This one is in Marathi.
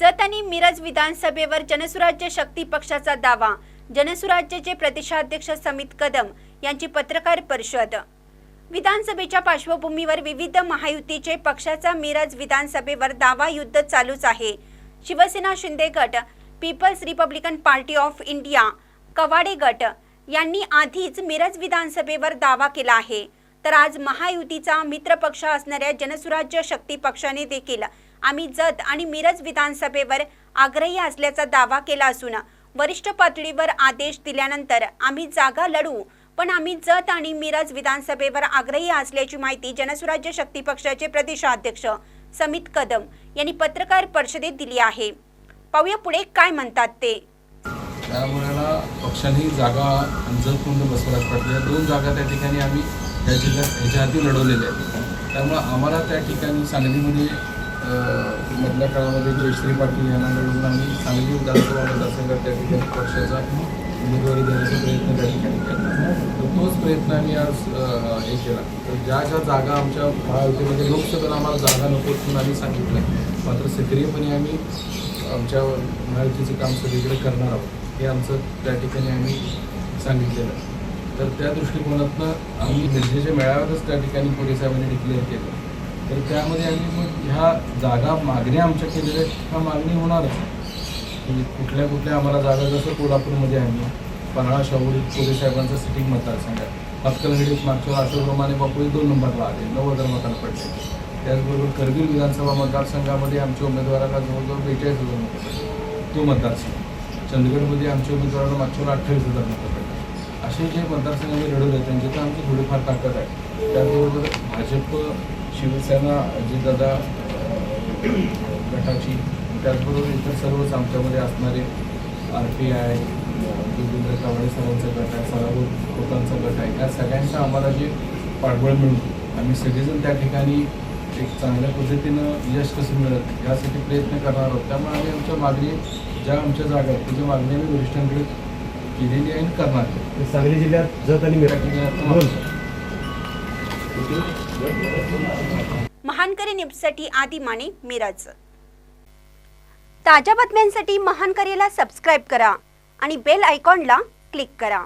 जत आणि मिरज विधानसभेवर जनसुराज्य शक्ती पक्षाचा दावा. जनसुराज्यचे प्रदेशाध्यक्ष समित कदम यांची पत्रकार परिषद. विधानसभेच्या पार्श्वभूमीवर विविध महायुतीचे पक्षाचा मिरज विधानसभेवर दावा युद्ध चालूच आहे. शिवसेना शिंदे गट people's republican party of India Kawade गट यांनी आधीच मिरज विधानसभेवर दावा केला आहे. तर आज महायुतीचा मित्रपक्ष असणाऱ्या जनसुराज्य शक्ती पक्षाने देखील आम्ही जत आणि मिरज विधानसभेवर आग्रही असल्याचा दावा केला असून वरिष्ठ पातळीवर आदेश दिल्यानंतर आम्ही जागा लढू पण आम्ही जत आणि मिरज विधानसभेवर आग्रही असल्याची माहिती जनसुराज्य शक्ती पक्षाचे प्रदेशाध्यक्ष समित कदम यांनी पत्रकार परिषदेत दिली आहे. पाहूया पुढे काय म्हणतात ते. त्यामुळेला पक्षाने जागा जतमधून म्हणून बसवल्याच पाहिजे दोन जागा त्या ठिकाणी आम्ही त्या जिल्ह्यात ह्याच्या हाती लढवलेल्या आहेत. त्यामुळं आम्हाला त्या ठिकाणी सांगलीमध्ये मधल्या काळामध्ये जयश्री पाटील यांना मिळून आम्ही सांगली विधानसभा मतदारसंघात त्या ठिकाणी पक्षाचा उमेदवारी देण्याचा प्रयत्न त्या ठिकाणी केला तर तोच प्रयत्न आम्ही आज हे केला. तर ज्या ज्या जागा आमच्या महायुतीमध्ये लोकसभेला आम्हाला जागा नको म्हणून आम्ही सांगितलं मात्र सक्रियपणे आम्ही आमच्या महायुतीचं काम सगळीकडे करणार आहोत हे आमचं त्या ठिकाणी आम्ही सांगितलेलं तर त्या दृष्टिकोनातनं आम्ही मिरजेच्या मेळाव्यातच त्या ठिकाणी पोलिसांनी डिक्लेअर केलं. तर त्यामध्ये आम्ही मग ह्या जागा मागण्या आमच्या केलेल्या ह्या मागणी होणारच. म्हणजे कुठल्या कुठल्या आम्हाला जागा जसं कोल्हापूरमध्ये आम्ही पन्हाळा शाहूरी पोलीस साहेबांचा सिटिंग मतदारसंघ आहे. मागच्या अशोकप्रमाणे बापू दोन नंबरला आले नऊ हजार मतांना पडले. त्याचबरोबर करगिल विधानसभा मतदारसंघामध्ये आमच्या उमेदवाराला जवळजवळ बेचाळीस हजार मतं पडले. तो मतदारसंघ. चंदगडमध्ये आमच्या उमेदवाराला मागच्या अठ्ठावीस हजार मतं पडले. असे जे मतदारसंघ आम्ही लढवले त्यांचे तर आमची थोडीफार ताकद आहे. त्याचबरोबर भाजप शिवसेना अजितदादा गटाची त्याचबरोबर इतर सर्वच आमच्यामध्ये असणारे R P I Devendra Kawade सरांचा गट आहे सरावर खोतांचा गट आहे. या सगळ्यांचं आम्हाला जे पाठबळ मिळून आम्ही सगळेजण त्या ठिकाणी एक चांगल्या पद्धतीनं यश कसं मिळत यासाठी प्रयत्न करणार आहोत. त्यामुळे आम्ही आमच्या मागणी ज्या आमच्या जागा आहेत त्याच्या मागणी आम्ही वरिष्ठांकडे केलेली आहे आणि करणार आहे ते सांगली जिल्ह्यात जत आणि त्या मिरज ठिकाणी दोन आता महानकरी न्यूजसाठी आदी माने मिराज ताज्या बातम्यांसाठी महानकरीला सबस्क्राईब करा आणि बेल आयकॉनला क्लिक करा.